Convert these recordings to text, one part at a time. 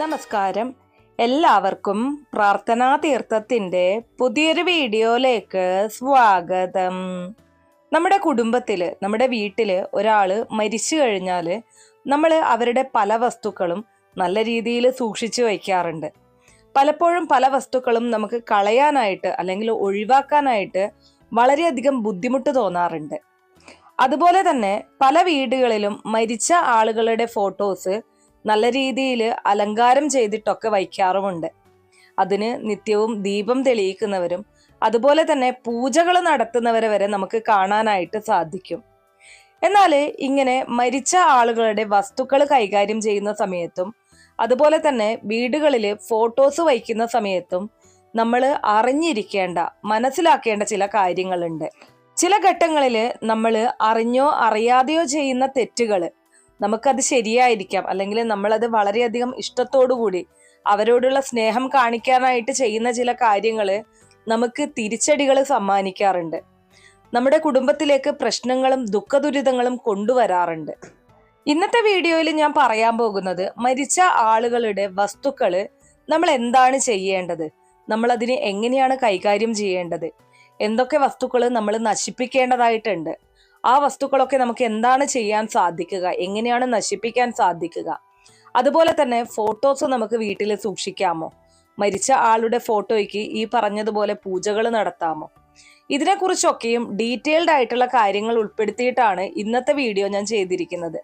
നമസ്കാരം. എല്ലാവർക്കും പ്രാർത്ഥനാ തീർത്ഥത്തിന്റെ പുതിയൊരു വീഡിയോയിലേക്ക് സ്വാഗതം. നമ്മുടെ കുടുംബത്തിൽ നമ്മുടെ വീട്ടിൽ ഒരാൾ മരിച്ചു കഴിഞ്ഞാൽ നമ്മൾ അവരുടെ പല വസ്തുക്കളും നല്ല രീതിയിൽ സൂക്ഷിച്ചു വയ്ക്കാറുണ്ട്. പലപ്പോഴും പല വസ്തുക്കളും നമുക്ക് കളയാനായിട്ട് അല്ലെങ്കിൽ ഒഴിവാക്കാനായിട്ട് വളരെയധികം ബുദ്ധിമുട്ട് തോന്നാറുണ്ട്. അതുപോലെ തന്നെ പല വീടുകളിലും മരിച്ച ആളുകളുടെ ഫോട്ടോസ് നല്ല രീതിയിൽ അലങ്കാരം ചെയ്തിട്ടൊക്കെ വയ്ക്കാറുമുണ്ട്. അതിന് നിത്യവും ദീപം തെളിയിക്കുന്നവരും അതുപോലെ തന്നെ പൂജകൾ നടത്തുന്നവരെ വരെ നമുക്ക് കാണാനായിട്ട് സാധിക്കും. എന്നാൽ ഇങ്ങനെ മരിച്ച ആളുകളുടെ വസ്തുക്കൾ കൈകാര്യം ചെയ്യുന്ന സമയത്തും അതുപോലെ തന്നെ വീടുകളിൽ ഫോട്ടോസ് വയ്ക്കുന്ന സമയത്തും നമ്മൾ അറിഞ്ഞിരിക്കേണ്ട മനസ്സിലാക്കേണ്ട ചില കാര്യങ്ങളുണ്ട്. ചില ഘട്ടങ്ങളിൽ നമ്മൾ അറിഞ്ഞോ അറിയാതെയോ ചെയ്യുന്ന തെറ്റുകൾ നമുക്കത് ശരിയായിരിക്കാം. അല്ലെങ്കിൽ നമ്മളത് വളരെയധികം കൂടി അവരോടുള്ള സ്നേഹം കാണിക്കാനായിട്ട് ചെയ്യുന്ന ചില കാര്യങ്ങൾ നമുക്ക് തിരിച്ചടികൾ സമ്മാനിക്കാറുണ്ട്. നമ്മുടെ കുടുംബത്തിലേക്ക് പ്രശ്നങ്ങളും ദുഃഖദുരിതങ്ങളും കൊണ്ടുവരാറുണ്ട്. ഇന്നത്തെ വീഡിയോയിൽ ഞാൻ പറയാൻ പോകുന്നത് മരിച്ച ആളുകളുടെ വസ്തുക്കൾ നമ്മൾ എന്താണ് ചെയ്യേണ്ടത്? നമ്മൾ അതിനെ എങ്ങനെയാണ് കൈകാര്യം ചെയ്യേണ്ടത്? എന്തൊക്കെ വസ്തുക്കൾ നമ്മൾ നശിപ്പിക്കേണ്ടതായിട്ടുണ്ട്? ആ വസ്തുക്കളൊക്കെ നമുക്ക് എന്താണ് ചെയ്യാൻ സാധിക്കുക? എങ്ങനെയാണ് നശിപ്പിക്കാൻ സാധിക്കുക? അതുപോലെ തന്നെ ഫോട്ടോസ് നമുക്ക് വീട്ടിൽ സൂക്ഷിക്കാമോ? മരിച്ച ആളുടെ ഫോട്ടോയ്ക്ക് ഈ പറഞ്ഞതുപോലെ പൂജകൾ നടത്താമോ? ഇതിനെക്കുറിച്ചൊക്കെയും ഡീറ്റെയിൽഡ് ആയിട്ടുള്ള കാര്യങ്ങൾ ഉൾപ്പെടുത്തിയിട്ടാണ് ഇന്നത്തെ വീഡിയോ ഞാൻ ചെയ്തിരിക്കുന്നത്.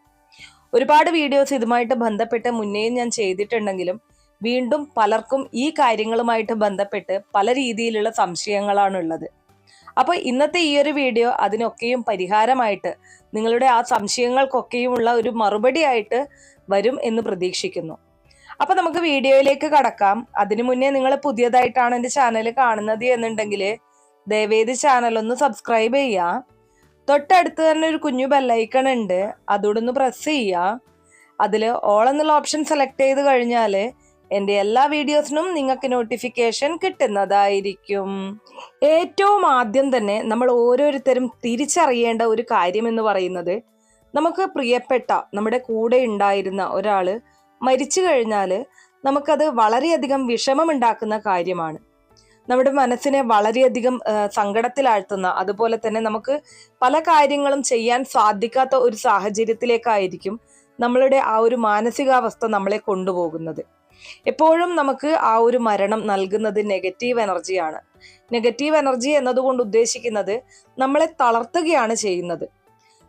ഒരുപാട് വീഡിയോസ് ഇതുമായിട്ട് ബന്ധപ്പെട്ട് മുന്നേയും ഞാൻ ചെയ്തിട്ടുണ്ടെങ്കിലും വീണ്ടും പലർക്കും ഈ കാര്യങ്ങളുമായിട്ട് ബന്ധപ്പെട്ട് പല രീതിയിലുള്ള സംശയങ്ങളാണുള്ളത്. അപ്പോൾ ഇന്നത്തെ ഈ ഒരു വീഡിയോ അതിനൊക്കെയും പരിഹാരമായിട്ട് നിങ്ങളുടെ ആ സംശയങ്ങൾക്കൊക്കെയുമുള്ള ഒരു മറുപടി ആയിട്ട് വരും എന്ന് പ്രതീക്ഷിക്കുന്നു. അപ്പൊ നമുക്ക് വീഡിയോയിലേക്ക് കടക്കാം. അതിനു മുന്നേ നിങ്ങൾ പുതിയതായിട്ടാണ് എന്റെ ചാനൽ കാണുന്നത് എന്നുണ്ടെങ്കിൽ ദയവേദ ചാനൽ ഒന്ന് സബ്സ്ക്രൈബ് ചെയ്യുക. തൊട്ടടുത്ത് തന്നെ ഒരു കുഞ്ഞു ബെല്ലൈക്കൺ ഉണ്ട്. അതോടൊന്ന് പ്രസ് ചെയ്യുക. അതിൽ ഓൾ എന്നുള്ള ഓപ്ഷൻ സെലക്ട് ചെയ്ത് കഴിഞ്ഞാൽ എന്റെ എല്ലാ വീഡിയോസിനും നിങ്ങൾക്ക് നോട്ടിഫിക്കേഷൻ കിട്ടുന്നതായിരിക്കും. ഏറ്റവും ആദ്യം തന്നെ നമ്മൾ ഓരോരുത്തരും തിരിച്ചറിയേണ്ട ഒരു കാര്യം എന്ന് പറയുന്നത് നമുക്ക് പ്രിയപ്പെട്ട നമ്മുടെ കൂടെ ഉണ്ടായിരുന്ന ഒരാൾ മരിച്ചു കഴിഞ്ഞാൽ നമുക്കത് വളരെയധികം വിഷമമുണ്ടാക്കുന്ന കാര്യമാണ്. നമ്മുടെ മനസ്സിനെ വളരെയധികം സങ്കടത്തിലാഴ്ത്തുന്ന അതുപോലെ തന്നെ നമുക്ക് പല കാര്യങ്ങളും ചെയ്യാൻ സാധിക്കാത്ത ഒരു സാഹചര്യത്തിലേക്കായിരിക്കും നമ്മളുടെ ആ ഒരു മാനസികാവസ്ഥ നമ്മളെ കൊണ്ടുപോകുന്നത്. എപ്പോഴും നമുക്ക് ആ ഒരു മരണം നൽകുന്നത് നെഗറ്റീവ് എനർജിയാണ് നെഗറ്റീവ് എനർജി എന്നതുകൊണ്ട് ഉദ്ദേശിക്കുന്നത് നമ്മളെ തളർത്തുകയാണ് ചെയ്യുന്നത്.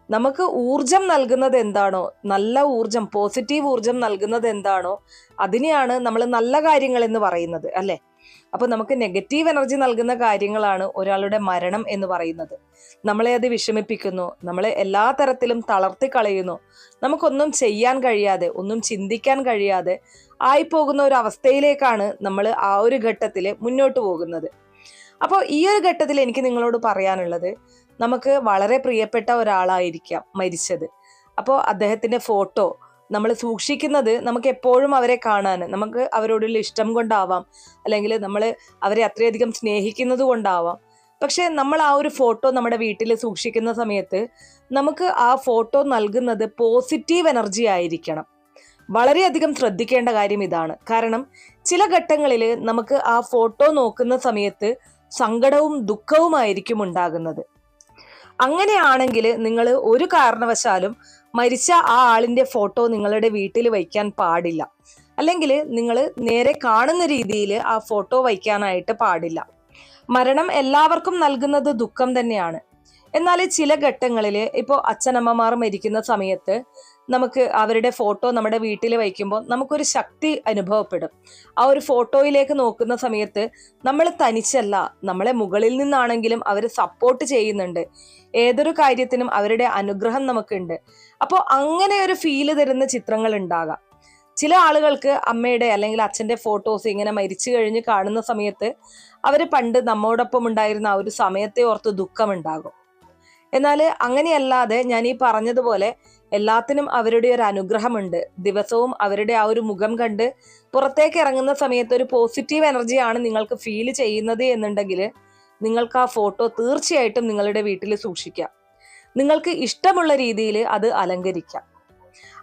നമുക്ക് ഊർജം നൽകുന്നത് എന്താണോ നല്ല ഊർജം പോസിറ്റീവ് ഊർജം നൽകുന്നത് എന്താണോ അതിനെയാണ് നമ്മൾ നല്ല കാര്യങ്ങൾ എന്ന് പറയുന്നത് അല്ലെ? അപ്പൊ നമുക്ക് നെഗറ്റീവ് എനർജി നൽകുന്ന കാര്യങ്ങളാണ് ഒരാളുടെ മരണം എന്ന് പറയുന്നത്. നമ്മളെ അത് വിഷമിപ്പിക്കുന്നു നമ്മളെ എല്ലാ തരത്തിലും തളർത്തി കളയുന്നു നമുക്കൊന്നും ചെയ്യാൻ കഴിയാതെ ഒന്നും ചിന്തിക്കാൻ കഴിയാതെ ആയിപ്പോകുന്ന ഒരു അവസ്ഥയിലേക്കാണ് നമ്മൾ ആ ഒരു ഘട്ടത്തിൽ മുന്നോട്ട് പോകുന്നത്. അപ്പോൾ ഈ ഒരു ഘട്ടത്തിൽ എനിക്ക് നിങ്ങളോട് പറയാനുള്ളത് നമുക്ക് വളരെ പ്രിയപ്പെട്ട ഒരാളായിരിക്കാം മരിച്ചത്. അപ്പോൾ അദ്ദേഹത്തിന്റെ ഫോട്ടോ നമ്മൾ സൂക്ഷിക്കുന്നത് നമുക്ക് എപ്പോഴും അവരെ കാണാൻ നമുക്ക് അവരോടുള്ള ഇഷ്ടം കൊണ്ടാവാം അല്ലെങ്കിൽ നമ്മൾ അവരെ അത്രയധികം സ്നേഹിക്കുന്നത് കൊണ്ടാവാം. പക്ഷെ നമ്മൾ ആ ഒരു ഫോട്ടോ നമ്മുടെ വീട്ടിൽ സൂക്ഷിക്കുന്ന സമയത്ത് നമുക്ക് ആ ഫോട്ടോ നൽകുന്നത് പോസിറ്റീവ് എനർജി ആയിരിക്കണം. വളരെയധികം ശ്രദ്ധിക്കേണ്ട കാര്യം ഇതാണ്. കാരണം ചില ഘട്ടങ്ങളിൽ നമുക്ക് ആ ഫോട്ടോ നോക്കുന്ന സമയത്ത് സങ്കടവും ദുഃഖവുമായിരിക്കും ഉണ്ടാകുന്നത്. അങ്ങനെയാണെങ്കിൽ നിങ്ങൾ ഒരു കാരണവശാലും മരിച്ച ആ ആളിന്റെ ഫോട്ടോ നിങ്ങളുടെ വീട്ടിൽ വയ്ക്കാൻ പാടില്ല. അല്ലെങ്കിൽ നിങ്ങൾ നേരെ കാണുന്ന രീതിയിൽ ആ ഫോട്ടോ വയ്ക്കാനായിട്ട് പാടില്ല. മരണം എല്ലാവർക്കും നൽകുന്നത് ദുഃഖം തന്നെയാണ്. എന്നാൽ ചില ഘട്ടങ്ങളിൽ ഇപ്പോൾ അച്ഛനമ്മമാർ മരിക്കുന്ന സമയത്ത് നമുക്ക് അവരുടെ ഫോട്ടോ നമ്മുടെ വീട്ടിൽ വയ്ക്കുമ്പോൾ നമുക്കൊരു ശക്തി അനുഭവപ്പെടും. ആ ഒരു ഫോട്ടോയിലേക്ക് നോക്കുന്ന സമയത്ത് നമ്മൾ തനിച്ചല്ല നമ്മളെ മുകളിൽ നിന്നാണെങ്കിലും അവർ സപ്പോർട്ട് ചെയ്യുന്നുണ്ട്. ഏതൊരു കാര്യത്തിനും അവരുടെ അനുഗ്രഹം നമുക്കുണ്ട്. അപ്പോൾ അങ്ങനെ ഒരു ഫീൽ തരുന്ന ചിത്രങ്ങൾ ഉണ്ടാകാം. ചില ആളുകൾക്ക് അമ്മയുടെ അല്ലെങ്കിൽ അച്ഛന്റെ ഫോട്ടോസ് ഇങ്ങനെ മരിച്ചു കഴിഞ്ഞ് കാണുന്ന സമയത്ത് അവർ പണ്ട് നമ്മോടൊപ്പം ഉണ്ടായിരുന്ന ആ ഒരു സമയത്തെ ഓർത്ത് ദുഃഖമുണ്ടാകും. എന്നാൽ അങ്ങനെയല്ലാതെ ഞാൻ ഈ പറഞ്ഞതുപോലെ എല്ലാത്തിനും അവരുടെ ഒരു അനുഗ്രഹമുണ്ട്. ദിവസവും അവരുടെ ആ ഒരു മുഖം കണ്ട് പുറത്തേക്ക് ഇറങ്ങുന്ന സമയത്ത് ഒരു പോസിറ്റീവ് എനർജിയാണ് നിങ്ങൾക്ക് ഫീൽ ചെയ്യുന്നത് എന്നുണ്ടെങ്കിൽ നിങ്ങൾക്ക് ആ ഫോട്ടോ തീർച്ചയായിട്ടും നിങ്ങളുടെ വീട്ടിൽ സൂക്ഷിക്കാം. നിങ്ങൾക്ക് ഇഷ്ടമുള്ള രീതിയിൽ അത് അലങ്കരിക്കാം.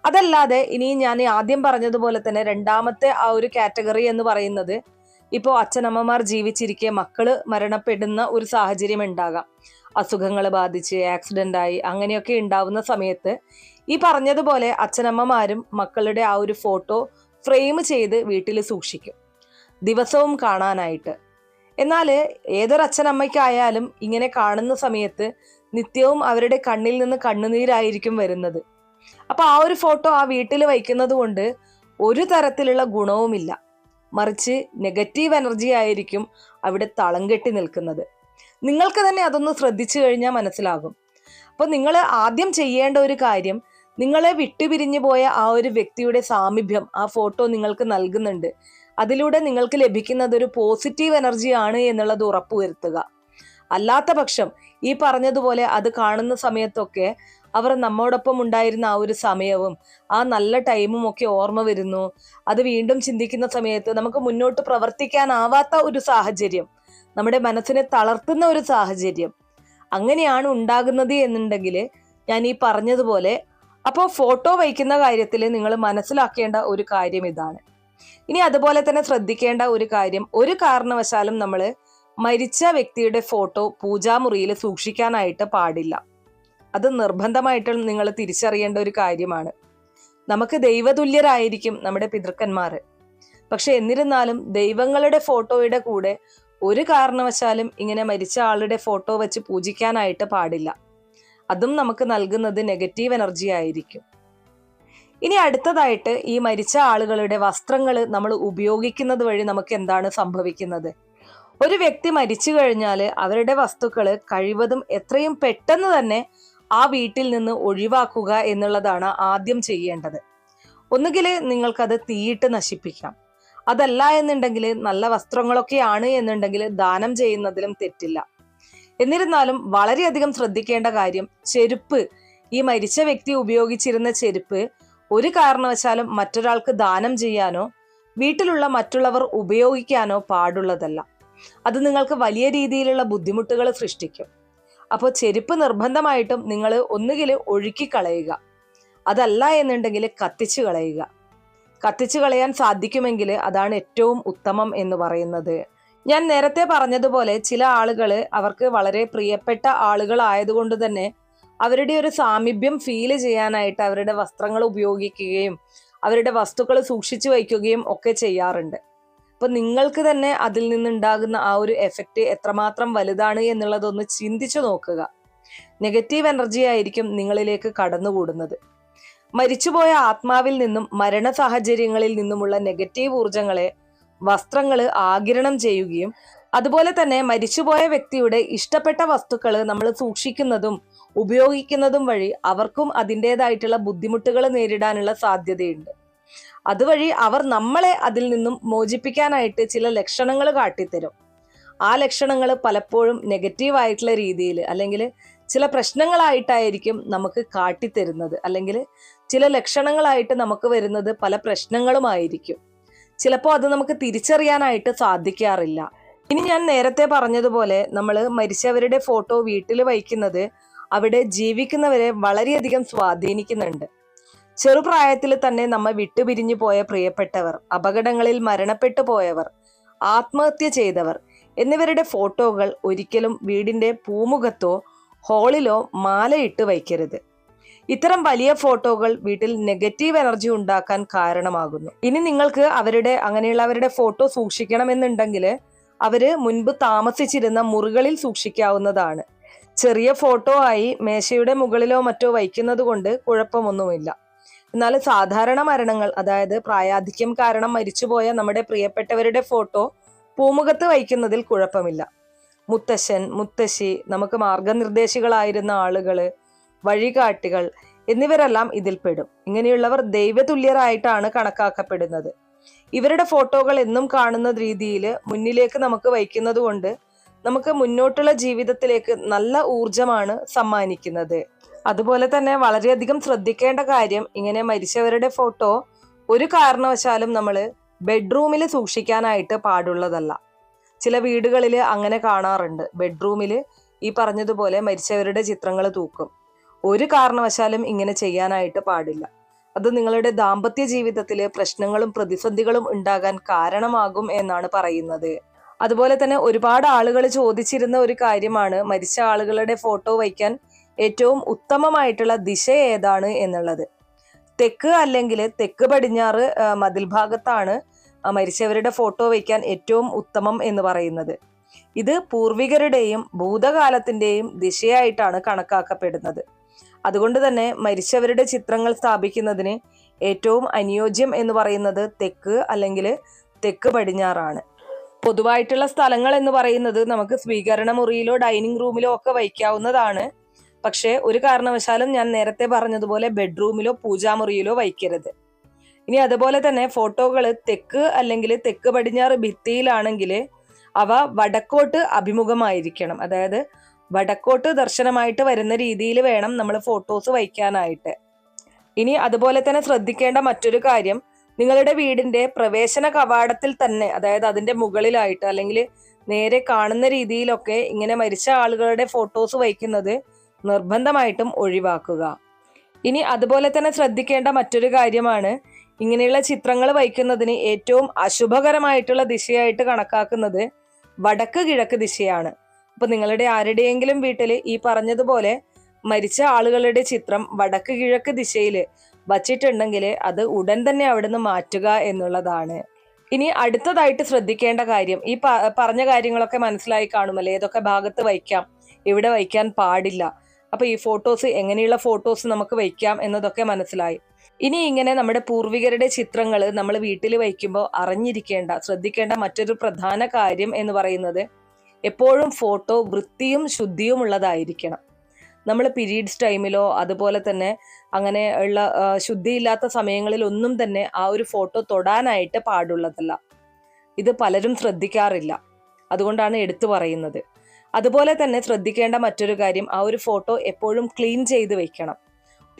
അതല്ലാതെ ഇനി ഞാൻ ആദ്യം പറഞ്ഞതുപോലെ തന്നെ രണ്ടാമത്തെ ആ ഒരു കാറ്റഗറി എന്ന് പറയുന്നത് ഇപ്പോൾ അച്ഛനമ്മമാർ ജീവിച്ചിരിക്കെ മക്കൾ മരണപ്പെടുന്ന ഒരു സാഹചര്യം ഉണ്ടാകാം. അസുഖങ്ങൾ ബാധിച്ച് ആക്സിഡന്റ് ആയി അങ്ങനെയൊക്കെ ഉണ്ടാവുന്ന സമയത്ത് ഈ പറഞ്ഞതുപോലെ അച്ഛനമ്മമാരും മക്കളുടെ ആ ഒരു ഫോട്ടോ ഫ്രെയിം ചെയ്ത് വീട്ടിൽ സൂക്ഷിക്കും. ദിവസവും കാണാനായിട്ട്. എന്നാൽ ഏതൊരു അച്ഛനമ്മയ്ക്കായാലും ഇങ്ങനെ കാണുന്ന സമയത്ത് നിത്യവും അവരുടെ കണ്ണിൽ നിന്ന് കണ്ണുനീരായിരിക്കും വരുന്നത്. അപ്പോൾ ആ ഒരു ഫോട്ടോ ആ വീട്ടിൽ വയ്ക്കുന്നത് കൊണ്ട് ഒരു തരത്തിലുള്ള ഗുണവുമില്ല. മറിച്ച് നെഗറ്റീവ് എനർജി ആയിരിക്കും അവിടെ തളം കെട്ടി നിൽക്കുന്നത്. നിങ്ങൾക്ക് തന്നെ അതൊന്ന് ശ്രദ്ധിച്ചു കഴിഞ്ഞാൽ മനസ്സിലാകും. അപ്പോൾ നിങ്ങൾ ആദ്യം ചെയ്യേണ്ട ഒരു കാര്യം നിങ്ങളെ വിട്ടുപിരിഞ്ഞു പോയ ആ ഒരു വ്യക്തിയുടെ സാമീപ്യം ആ ഫോട്ടോ നിങ്ങൾക്ക് നൽകുന്നുണ്ട്. അതിലൂടെ നിങ്ങൾക്ക് ലഭിക്കുന്നത് ഒരു പോസിറ്റീവ് എനർജി ആണ് എന്നുള്ളത് ഉറപ്പുവരുത്തുക. അല്ലാത്ത പക്ഷം ഈ പറഞ്ഞതുപോലെ അത് കാണുന്ന സമയത്തൊക്കെ അവർ നമ്മോടൊപ്പം ഉണ്ടായിരുന്ന ആ ഒരു സമയവും ആ നല്ല ടൈമും ഒക്കെ ഓർമ്മ വരുന്നു. അത് വീണ്ടും ചിന്തിക്കുന്ന സമയത്ത് നമുക്ക് മുന്നോട്ട് പ്രവർത്തിക്കാനാവാത്ത ഒരു സാഹചര്യം നമ്മുടെ മനസ്സിനെ തളർത്തുന്ന ഒരു സാഹചര്യം അങ്ങനെയാണ് ഉണ്ടാകുന്നത് എന്നുണ്ടെങ്കിൽ ഞാൻ ഈ പറഞ്ഞതുപോലെ അപ്പോൾ ഫോട്ടോ വയ്ക്കുന്ന കാര്യത്തിൽ നിങ്ങൾ മനസ്സിലാക്കേണ്ട ഒരു കാര്യം ഇതാണ്. ഇനി അതുപോലെ തന്നെ ശ്രദ്ധിക്കേണ്ട ഒരു കാര്യം ഒരു കാരണവശാലും നമ്മൾ മരിച്ച വ്യക്തിയുടെ ഫോട്ടോ പൂജാമുറിയിൽ സൂക്ഷിക്കാനായിട്ട് പാടില്ല. അത് നിർബന്ധമായിട്ടും നിങ്ങൾ തിരിച്ചറിയേണ്ട ഒരു കാര്യമാണ്. നമുക്ക് ദൈവതുല്യരായിരിക്കും നമ്മുടെ പിതൃക്കന്മാർ പക്ഷെ എന്നിരുന്നാലും ദൈവങ്ങളുടെ ഫോട്ടോയുടെ കൂടെ ഒരു കാരണവശാലും ഇങ്ങനെ മരിച്ച ആളുടെ ഫോട്ടോ വെച്ച് പൂജിക്കാനായിട്ട് പാടില്ല. അതും നമുക്ക് നൽകുന്നത് നെഗറ്റീവ് എനർജി ആയിരിക്കും. ഇനി അടുത്തതായിട്ട് ഈ മരിച്ച ആളുകളുടെ വസ്ത്രങ്ങൾ നമ്മൾ ഉപയോഗിക്കുന്നത് വഴി നമുക്ക് എന്താണ് സംഭവിക്കുന്നത്? ഒരു വ്യക്തി മരിച്ചു കഴിഞ്ഞാൽ അവരുടെ വസ്തുക്കൾ കഴിവതും എത്രയും പെട്ടെന്ന് തന്നെ ആ വീട്ടിൽ നിന്ന് ഒഴിവാക്കുക എന്നുള്ളതാണ് ആദ്യം ചെയ്യേണ്ടത്. ഒന്നുകിൽ നിങ്ങൾക്കത് തീയിട്ട് നശിപ്പിക്കാം. അതല്ല എന്നുണ്ടെങ്കിൽ നല്ല വസ്ത്രങ്ങളൊക്കെയാണ് എന്നുണ്ടെങ്കിൽ ദാനം ചെയ്യുന്നതിലും തെറ്റില്ല. എന്നിരുന്നാലും വളരെയധികം ശ്രദ്ധിക്കേണ്ട കാര്യം ചെരുപ്പ്. ഈ മരിച്ച വ്യക്തി ഉപയോഗിച്ചിരുന്ന ചെരുപ്പ് ഒരു കാരണവശാലും മറ്റൊരാൾക്ക് ദാനം ചെയ്യാനോ വീട്ടിലുള്ള മറ്റുള്ളവർ ഉപയോഗിക്കാനോ പാടുള്ളതല്ല. അത് നിങ്ങൾക്ക് വലിയ രീതിയിലുള്ള ബുദ്ധിമുട്ടുകൾ സൃഷ്ടിക്കും. അപ്പോൾ ചെരുപ്പ് നിർബന്ധമായിട്ടും നിങ്ങൾ ഒന്നുകിൽ ഒഴുക്കി കളയുക. അതല്ല എന്നുണ്ടെങ്കിൽ കത്തിച്ചു കളയുക. കത്തിച്ചു കളയാൻ സാധിക്കുമെങ്കിൽ അതാണ് ഏറ്റവും ഉത്തമം എന്ന് പറയുന്നത്. ഞാൻ നേരത്തെ പറഞ്ഞതുപോലെ ചില ആളുകൾ അവർക്ക് വളരെ പ്രിയപ്പെട്ട ആളുകൾ ആയതുകൊണ്ട് തന്നെ അവരുടെ ഒരു സാമീപ്യം ഫീൽ ചെയ്യാനായിട്ട് അവരുടെ വസ്ത്രങ്ങൾ ഉപയോഗിക്കുകയും അവരുടെ വസ്തുക്കൾ സൂക്ഷിച്ചു വയ്ക്കുകയും ഒക്കെ ചെയ്യാറുണ്ട്. അപ്പൊ നിങ്ങൾക്ക് തന്നെ അതിൽ നിന്നുണ്ടാകുന്ന ആ ഒരു എഫക്റ്റ് എത്രമാത്രം വലുതാണ് എന്നുള്ളതൊന്ന് ചിന്തിച്ചു നോക്കുക. നെഗറ്റീവ് എനർജി ആയിരിക്കും നിങ്ങളിലേക്ക് കടന്നുകൂടുന്നത്. മരിച്ചുപോയ ആത്മാവിൽ നിന്നും മരണ സാഹചര്യങ്ങളിൽ നിന്നുമുള്ള നെഗറ്റീവ് ഊർജങ്ങളെ വസ്ത്രങ്ങൾ ആകിരണം ചെയ്യുകയും അതുപോലെ തന്നെ മരിച്ചുപോയ വ്യക്തിയുടെ ഇഷ്ടപ്പെട്ട വസ്തുക്കൾ നമ്മൾ സൂക്ഷിക്കുന്നതും ഉപയോഗിക്കുന്നതും വഴി അവർക്കും അതിന്റെതായിട്ടുള്ള ബുദ്ധിമുട്ടുകൾ നേരിടാനുള്ള സാധ്യതയുണ്ട്. അതുവഴി അവർ നമ്മളെ അതിൽ നിന്നും മോചിപ്പിക്കാനായിട്ട് ചില ലക്ഷണങ്ങൾ കാട്ടിത്തരും. ആ ലക്ഷണങ്ങൾ പലപ്പോഴും നെഗറ്റീവ് ആയിട്ടുള്ള രീതിയിൽ അല്ലെങ്കിൽ ചില പ്രശ്നങ്ങളായിട്ടായിരിക്കും നമുക്ക് കാട്ടിത്തരുന്നത്. അല്ലെങ്കിൽ ചില ലക്ഷണങ്ങളായിട്ട് നമുക്ക് വരുന്നത് പല പ്രശ്നങ്ങളുമായിരിക്കും. ചിലപ്പോൾ അത് നമുക്ക് തിരിച്ചറിയാനായിട്ട് സാധിക്കാറില്ല. ഇനി ഞാൻ നേരത്തെ പറഞ്ഞതുപോലെ നമ്മൾ മരിച്ചവരുടെ ഫോട്ടോ വീട്ടിൽ വയ്ക്കുന്നത് അവിടെ ജീവിക്കുന്നവരെ വളരെയധികം സ്വാധീനിക്കുന്നുണ്ട്. ചെറുപ്രായത്തിൽ തന്നെ നമ്മെ വിട്ടുപിരിഞ്ഞു പോയ പ്രിയപ്പെട്ടവർ അപകടങ്ങളിൽ മരണപ്പെട്ടു പോയവർ ആത്മഹത്യ ചെയ്തവർ എന്നിവരുടെ ഫോട്ടോകൾ ഒരിക്കലും വീടിന്റെ പൂമുഖത്തോ ഹാളിലോ മാലയിട്ട് വയ്ക്കരുത്. ഇത്തരം വലിയ ഫോട്ടോകൾ വീട്ടിൽ നെഗറ്റീവ് എനർജി ഉണ്ടാക്കാൻ കാരണമാകുന്നു. ഇനി നിങ്ങൾക്ക് അവരുടെ അങ്ങനെയുള്ളവരുടെ ഫോട്ടോ സൂക്ഷിക്കണമെന്നുണ്ടെങ്കിൽ അവർ മുൻപ് താമസിച്ചിരുന്ന മുറികളിൽ സൂക്ഷിക്കാവുന്നതാണ്. ചെറിയ ഫോട്ടോ ആയി മേശയുടെ മുകളിലോ മറ്റോ വയ്ക്കുന്നത് കൊണ്ട് കുഴപ്പമൊന്നുമില്ല. എന്നാൽ സാധാരണ മരണങ്ങൾ അതായത് പ്രായാധിക്യം കാരണം മരിച്ചുപോയ നമ്മുടെ പ്രിയപ്പെട്ടവരുടെ ഫോട്ടോ പൂമുഖത്ത് വയ്ക്കുന്നതിൽ കുഴപ്പമില്ല. മുത്തശ്ശൻ മുത്തശ്ശി നമുക്ക് മാർഗനിർദ്ദേശികളായിരുന്ന ആളുകൾ വഴികാട്ടികൾ എന്നിവരെല്ലാം ഇതിൽപ്പെടും ഇങ്ങനെയുള്ളവർ ദൈവതുല്യരായിട്ടാണ് കണക്കാക്കപ്പെടുന്നത്. ഇവരുടെ ഫോട്ടോകൾ എന്നും കാണുന്ന രീതിയിൽ മുന്നിലേക്ക് നമുക്ക് വയ്ക്കുന്നത് കൊണ്ട് നമുക്ക് മുന്നോട്ടുള്ള ജീവിതത്തിലേക്ക് നല്ല ഊർജമാണ് സമ്മാനിക്കുന്നത്. അതുപോലെ തന്നെ വളരെയധികം ശ്രദ്ധിക്കേണ്ട കാര്യം ഇങ്ങനെ മരിച്ചവരുടെ ഫോട്ടോ ഒരു കാരണവശാലും നമ്മൾ ബെഡ്റൂമിൽ സൂക്ഷിക്കാനായിട്ട് പാടുള്ളതല്ല. ചില വീടുകളിൽ അങ്ങനെ കാണാറുണ്ട്. ബെഡ്റൂമിൽ ഈ പറഞ്ഞതുപോലെ മരിച്ചവരുടെ ചിത്രങ്ങൾ തൂക്കും. ഒരു കാരണവശാലും ഇങ്ങനെ ചെയ്യാനായിട്ട് പാടില്ല. അത് നിങ്ങളുടെ ദാമ്പത്യ ജീവിതത്തിലെ പ്രശ്നങ്ങളും പ്രതിസന്ധികളും ഉണ്ടാകാൻ കാരണമാകും എന്നാണ് പറയുന്നത്. അതുപോലെ തന്നെ ഒരുപാട് ആളുകൾ ചോദിച്ചിരുന്ന ഒരു കാര്യമാണ് മരിച്ച ആളുകളുടെ ഫോട്ടോ വയ്ക്കാൻ ഏറ്റവും ഉത്തമമായിട്ടുള്ള ദിശ ഏതാണ് എന്നുള്ളത്. തെക്ക് അല്ലെങ്കിൽ തെക്ക് പടിഞ്ഞാറ് മതിൽ ഭാഗത്താണ് മരിച്ചവരുടെ ഫോട്ടോ വയ്ക്കാൻ ഏറ്റവും ഉത്തമം എന്ന് പറയുന്നത്. ഇത് പൂർവികരുടെയും ഭൂതകാലത്തിന്റെയും ദിശയായിട്ടാണ് കണക്കാക്കപ്പെടുന്നത്. അതുകൊണ്ട് തന്നെ മരിച്ചവരുടെ ചിത്രങ്ങൾ സ്ഥാപിക്കുന്നതിന് ഏറ്റവും അനുയോജ്യം എന്ന് പറയുന്നത് തെക്ക് അല്ലെങ്കിൽ തെക്ക് പടിഞ്ഞാറാണ്. പൊതുവായിട്ടുള്ള സ്ഥലങ്ങൾ എന്ന് പറയുന്നത് നമുക്ക് സ്വീകരണ മുറിയിലോ ഡൈനിങ് റൂമിലോ ഒക്കെ വയ്ക്കാവുന്നതാണ്. പക്ഷേ ഒരു കാരണവശാലും ഞാൻ നേരത്തെ പറഞ്ഞതുപോലെ ബെഡ്റൂമിലോ പൂജാമുറിയിലോ വയ്ക്കരുത്. ഇനി അതുപോലെ തന്നെ ഫോട്ടോകൾ തെക്ക് അല്ലെങ്കിൽ തെക്ക് പടിഞ്ഞാറ് ഭിത്തിയിലാണെങ്കിൽ അവ വടക്കോട്ട് അഭിമുഖമായിരിക്കണം. അതായത് വടക്കോട്ട് ദർശനമായിട്ട് വരുന്ന രീതിയിൽ വേണം നമ്മൾ ഫോട്ടോസ് വയ്ക്കാനായിട്ട്. ഇനി അതുപോലെ തന്നെ ശ്രദ്ധിക്കേണ്ട മറ്റൊരു കാര്യം നിങ്ങളുടെ വീടിന്റെ പ്രവേശന കവാടത്തിൽ തന്നെ അതായത് അതിന്റെ മുകളിലായിട്ട് അല്ലെങ്കിൽ നേരെ കാണുന്ന രീതിയിലൊക്കെ ഇങ്ങനെ മരിച്ച ആളുകളുടെ ഫോട്ടോസ് വയ്ക്കുന്നത് നിർബന്ധമായിട്ടും ഒഴിവാക്കുക. ഇനി അതുപോലെ തന്നെ ശ്രദ്ധിക്കേണ്ട മറ്റൊരു കാര്യമാണ് ഇങ്ങനെയുള്ള ചിത്രങ്ങൾ വയ്ക്കുന്നതിന് ഏറ്റവും അശുഭകരമായിട്ടുള്ള ദിശയായിട്ട് കണക്കാക്കുന്നത് വടക്ക് കിഴക്ക് ദിശയാണ്. അപ്പൊ നിങ്ങളുടെ ആരുടെയെങ്കിലും വീട്ടിൽ ഈ പറഞ്ഞതുപോലെ മരിച്ച ആളുകളുടെ ചിത്രം വടക്ക് കിഴക്ക് ദിശയിൽ വച്ചിട്ടുണ്ടെങ്കിൽ അത് ഉടൻ തന്നെ അവിടുന്ന് മാറ്റുക എന്നുള്ളതാണ്. ഇനി അടുത്തതായിട്ട് ശ്രദ്ധിക്കേണ്ട കാര്യം ഈ പറഞ്ഞ കാര്യങ്ങളൊക്കെ മനസ്സിലായി കാണുമല്ലേ? ഏതൊക്കെ ഭാഗത്ത് വയ്ക്കാം? എവിടെ വയ്ക്കാൻ പാടില്ല? അപ്പൊ ഈ ഫോട്ടോസ് എങ്ങനെയുള്ള ഫോട്ടോസ് നമുക്ക് വയ്ക്കാം എന്നതൊക്കെ മനസ്സിലായി. ഇനി ഇങ്ങനെ നമ്മുടെ പൂർവികരുടെ ചിത്രങ്ങൾ നമ്മൾ വീട്ടിൽ വയ്ക്കുമ്പോൾ അറിഞ്ഞിരിക്കേണ്ട ശ്രദ്ധിക്കേണ്ട മറ്റൊരു പ്രധാന കാര്യം എന്ന് പറയുന്നത് എപ്പോഴും ഫോട്ടോ വൃത്തിയും ശുദ്ധിയും ഉള്ളതായിരിക്കണം. നമ്മൾ പീരീഡ്സ് ടൈമിലോ അതുപോലെ തന്നെ അങ്ങനെ ഉള്ള ശുദ്ധിയില്ലാത്ത സമയങ്ങളിൽ ഒന്നും തന്നെ ആ ഒരു ഫോട്ടോ തൊടാനായിട്ട് പാടുള്ളതല്ല. ഇത് പലരും ശ്രദ്ധിക്കാറില്ല. അതുകൊണ്ടാണ് എടുത്തു പറയുന്നത്. അതുപോലെ തന്നെ ശ്രദ്ധിക്കേണ്ട മറ്റൊരു കാര്യം ആ ഒരു ഫോട്ടോ എപ്പോഴും ക്ലീൻ ചെയ്ത് വെക്കണം.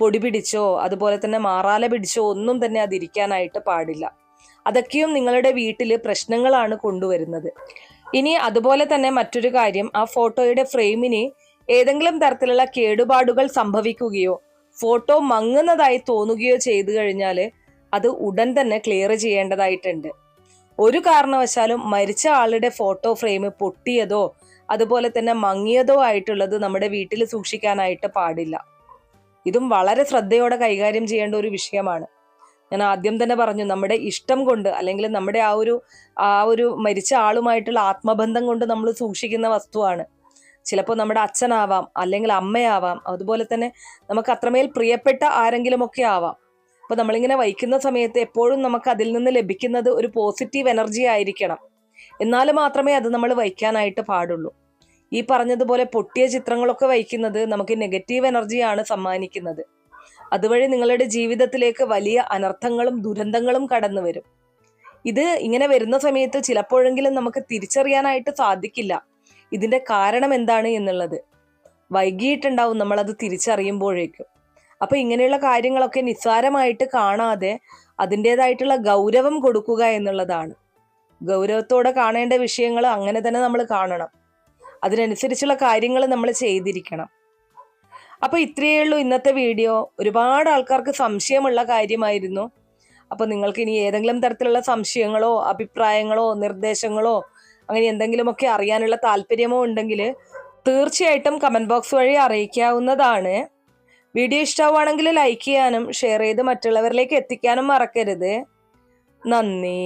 പൊടി പിടിച്ചോ അതുപോലെ തന്നെ മാറാല പിടിച്ചോ ഒന്നും തന്നെ അതിരിക്കാനായിട്ട് പാടില്ല. അതൊക്കെയും നിങ്ങളുടെ വീട്ടിൽ പ്രശ്നങ്ങളാണ് കൊണ്ടുവരുന്നത്. ഇനി അതുപോലെ തന്നെ മറ്റൊരു കാര്യം ആ ഫോട്ടോയുടെ ഫ്രെയിമിന് ഏതെങ്കിലും തരത്തിലുള്ള കേടുപാടുകൾ സംഭവിക്കുകയോ ഫോട്ടോ മങ്ങുന്നതായി തോന്നുകയോ ചെയ്തു കഴിഞ്ഞാൽ അത് ഉടൻ തന്നെ ക്ലിയർ ചെയ്യേണ്ടതായിട്ടുണ്ട്. ഒരു കാരണവശാലും മരിച്ച ആളുടെ ഫോട്ടോ ഫ്രെയിം പൊട്ടിയതോ അതുപോലെ തന്നെ മങ്ങിയതോ ആയിട്ടുള്ളത് നമ്മുടെ വീട്ടിൽ സൂക്ഷിക്കാനായിട്ട് പാടില്ല. ഇതും വളരെ ശ്രദ്ധയോടെ കൈകാര്യം ചെയ്യേണ്ട ഒരു വിഷയമാണ്. ഞാൻ ആദ്യം തന്നെ പറഞ്ഞു നമ്മുടെ ഇഷ്ടം കൊണ്ട് അല്ലെങ്കിൽ നമ്മുടെ ആ ഒരു ആ ഒരു മരിച്ച ആളുമായിട്ടുള്ള ആത്മബന്ധം കൊണ്ട് നമ്മൾ സൂക്ഷിക്കുന്ന വസ്തുവാണ്. ചിലപ്പോൾ നമ്മുടെ അച്ഛനാവാം അല്ലെങ്കിൽ അമ്മയാവാം അതുപോലെ തന്നെ നമുക്ക് അത്രമേൽ പ്രിയപ്പെട്ട ആരെങ്കിലുമൊക്കെ ആവാം. അപ്പോൾ നമ്മളിങ്ങനെ വഹിക്കുന്ന സമയത്ത് എപ്പോഴും നമുക്ക് അതിൽ നിന്ന് ലഭിക്കുന്നത് ഒരു പോസിറ്റീവ് എനർജി ആയിരിക്കണം. എന്നാൽ മാത്രമേ അത് നമ്മൾ വഹിക്കാനായിട്ട് പാടുള്ളൂ. ഈ പറഞ്ഞതുപോലെ പൊട്ടിയ ചിത്രങ്ങളൊക്കെ വഹിക്കുന്നത് നമുക്ക് നെഗറ്റീവ് എനർജിയാണ് സമ്മാനിക്കുന്നത്. അതുവഴി നിങ്ങളുടെ ജീവിതത്തിലേക്ക് വലിയ അനർത്ഥങ്ങളും ദുരന്തങ്ങളും കടന്നു വരും ഇത് ഇങ്ങനെ വരുന്ന സമയത്ത് ചിലപ്പോഴെങ്കിലും നമുക്ക് തിരിച്ചറിയാനായിട്ട് സാധിക്കില്ല. ഇതിന്റെ കാരണം എന്താണ് എന്നുള്ളത്. വൈകിയിട്ടുണ്ടാവും നമ്മളത് തിരിച്ചറിയുമ്പോഴേക്കും. അപ്പൊ ഇങ്ങനെയുള്ള കാര്യങ്ങളൊക്കെ നിസ്സാരമായിട്ട് കാണാതെ അതിന്റെതായിട്ടുള്ള ഗൗരവം കൊടുക്കുക എന്നുള്ളതാണ്. ഗൗരവത്തോടെ കാണേണ്ട വിഷയങ്ങൾ അങ്ങനെ തന്നെ നമ്മൾ കാണണം. അതിനനുസരിച്ചുള്ള കാര്യങ്ങൾ നമ്മൾ ചെയ്തിരിക്കണം. അപ്പൊ ഇത്രയേ ഉള്ളൂ ഇന്നത്തെ വീഡിയോ. ഒരുപാട് ആൾക്കാർക്ക് സംശയമുള്ള കാര്യമായിരുന്നു. അപ്പൊ നിങ്ങൾക്ക് ഇനി ഏതെങ്കിലും തരത്തിലുള്ള സംശയങ്ങളോ അഭിപ്രായങ്ങളോ നിർദ്ദേശങ്ങളോ അങ്ങനെ എന്തെങ്കിലുമൊക്കെ അറിയാനുള്ള താല്പര്യമോ ഉണ്ടെങ്കിൽ തീർച്ചയായിട്ടും കമന്റ് ബോക്സ് വഴി അറിയിക്കാവുന്നതാണ്. വീഡിയോ ഇഷ്ടമാവുകയാണെങ്കിൽ ലൈക്ക് ചെയ്യാനും ഷെയർ ചെയ്ത് മറ്റുള്ളവരിലേക്ക് എത്തിക്കാനും മറക്കരുത്. നന്ദി.